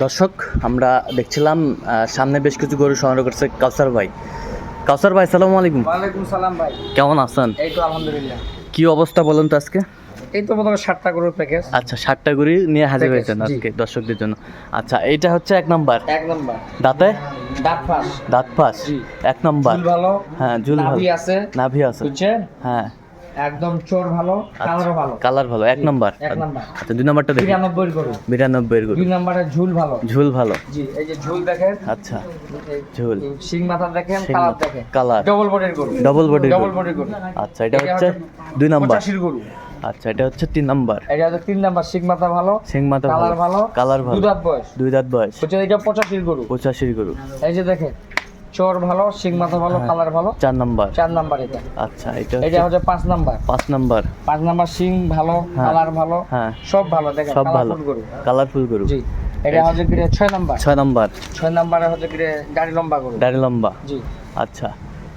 দর্শক আমরা দেখছিলাম সামনে বেশ কিছু গরু সংগ্রহ করছে কাউসার ভাই। কাউসার ভাই সালামু আলাইকুম। ওয়ালাইকুম সালাম ভাই। কেমন আছেন? এই তো আলহামদুলিল্লাহ। কি অবস্থা বলুন তো আজকে? এই তো মোটামুটি ষাটটা গরুর প্যাকেজ আচ্ছা ষাটটা গরু নিয়ে হাজির হয়েছেন আজকে দর্শকদের জন্য। আচ্ছা এইটা হচ্ছে এক নাম্বার? এক নম্বর। দাঁতে? ডাক ফাঁস। দাঁত জি। এক নাম্বার। ভালো। হ্যাঁ ঝুল ভালো। নাভি আছে। নাভি আছে। বুঝছেন? হ্যাঁ। একদম চোর ভালো কালারও ভালো। কালার ভালো এক নাম্বার। এক নাম্বার। আচ্ছা দুই নাম্বারটা দেখি। বিরানব্বই গরু। বিরানব্বই গরু। দুই নম্বরের ঝুল ভালো। ঝুল ভালো। জি এই যে ঝুল দেখেন। আচ্ছা ঝুল। মাথা দেখেন কালার দেখেন। কালার। ডবল বডির গরু। ডবল বডি ডবল বডির গরু। আচ্ছা এটা হচ্ছে দুই নাম্বার। পঁচাশির গরু। আচ্ছা এটা হচ্ছে তিন নাম্বার। এটা হচ্ছে তিন নাম্বার শিং মাথা ভালো। সিং মাথা কালার ভালো। কালার ভালো। দুধাত বয়স। দুই দাঁত বয়স। হচ্ছে এটা পঁচাশির গরু। পঁচাশির গরু। এই যে দেখেন। চোর ভালো শিং মাথা ভালো হ্যাঁ। কালার ভালো। চার নাম্বার। চার নাম্বার এটা। আচ্ছা এটা এটা হচ্ছে পাঁচ নাম্বার। পাঁচ নাম্বার। পাঁচ নাম্বার শিং ভালো হ্যাঁ। কালার ভালো হ্যাঁ। সব ভালো দেখেন সব ভালো। কালারফুল গরু। জি এটা হচ্ছে গিয়ে ছয় নাম্বার। ছয় নাম্বার। ছয় নাম্বারে হচ্ছে গিয়ে গাড়ি লম্বা গরু। দাড়ি লম্বা। জি। আচ্ছা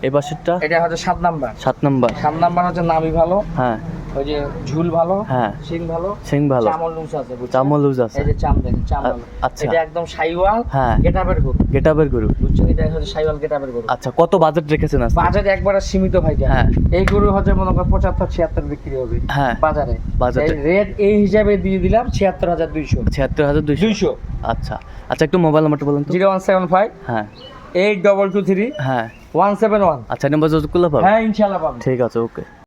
এই পাশেরটা? এটা হচ্ছে সাত নাম্বার। সাত নাম্বার। সাত নাম্বার হচ্ছে নাভি ভালো। হ্যাঁ। ওই যে ঝুল ভালো হ্যাঁ। শিং ভালো সিং ভালো। চামল লুজ আছে চামল লুজ আছে। এই যে চাম দেখেন চাম আ- ভালো। আচ্ছা। এটা একদম সাইওয়াল হ্যাঁ। গেটাবের গরু। গেটাবের গরু। বুঝছেন? এটা হচ্ছে সাইওয়াল গেটাবের গরু। আচ্ছা কত বাজেট রেখেছেন আজকে? বাজারে একবারে সীমিত ভাই হ্যাঁ। এই গরু হচ্ছে মনে করেন পঁচাত্তর ছিয়াত্তর বিক্রি হবে হ্যাঁ। বাজারে। বাজারে। রেট এই হিসাবে দিয়ে দিলাম ছিয়াত্তর হাজার দুইশো। ছিয়াত্তর হাজার দুইশো? দুইশো। আচ্ছা। আচ্ছা একটু মোবাইল নাম্বারটা বলুন তো। Zero one seven five. হ্যাঁ। Eight double two three. হ্যাঁ। One seven one. আচ্ছা নম্বর পাবো হ্যাঁ ইনশাল্লাহ ঠিক আছে ওকে।